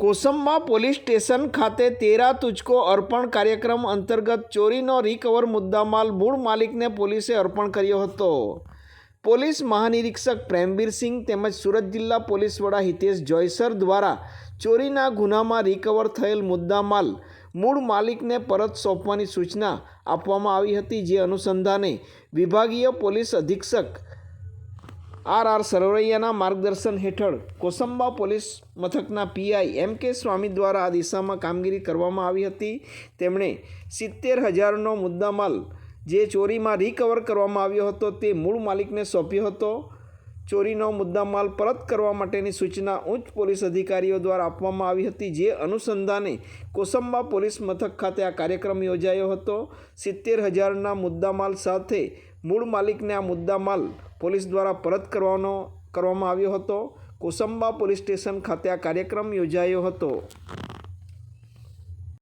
Kosamba police station ખાતે તેરા તુચકો અર્પણ કાર્યક્રમ અંતર્ગત ચોરીનો રિકવર મુદ્દામાલ મૂળ માલિકને પોલીસે અર્પણ કર્યો હતો. પોલીસ મહાનિરીક્ષક પ્રેમબીરસિંહ તેમજ સુરત જિલ્લા પોલીસ વડા હિતેશ જોયસર દ્વારા ચોરીના ગુનામાં રિકવર થયેલ મુદ્દામાલ મૂળ માલિકને પરત સોંપવાની સૂચના આપવામાં આવી હતી, જે અનુસંધાને વિભાગીય પોલીસ અધિક્ષક આર આર સરવૈયાના માર્ગદર્શન હેઠળ કોસંબા પોલીસ મથકના પીઆઈ એમ કે સ્વામી દ્વારા આ દિશામાં કામગીરી કરવામાં આવી હતી. તેમણે સિત્તેર હજારનો મુદ્દામાલ જે ચોરીમાં રિકવર કરવામાં આવ્યો હતો તે મૂળ માલિકને સોંપ્યો હતો. ચોરીનો મુદ્દામાલ પરત કરવા માટેની સૂચના ઉચ્ચ પોલીસ અધિકારીઓ દ્વારા આપવામાં આવી હતી, જે અનુસંધાને કોસંબા પોલીસ મથક ખાતે આ કાર્યક્રમ યોજાયો હતો. સિત્તેર હજારના મુદ્દામાલ સાથે મૂળ માલિકને આ મુદ્દામાલ પોલીસ દ્વારા પરત કરવાનો, કરવામાં આવ્યો હતો. કોસંબા પોલીસ સ્ટેશન ખાતે આ કાર્યક્રમ યોજાયો હતો.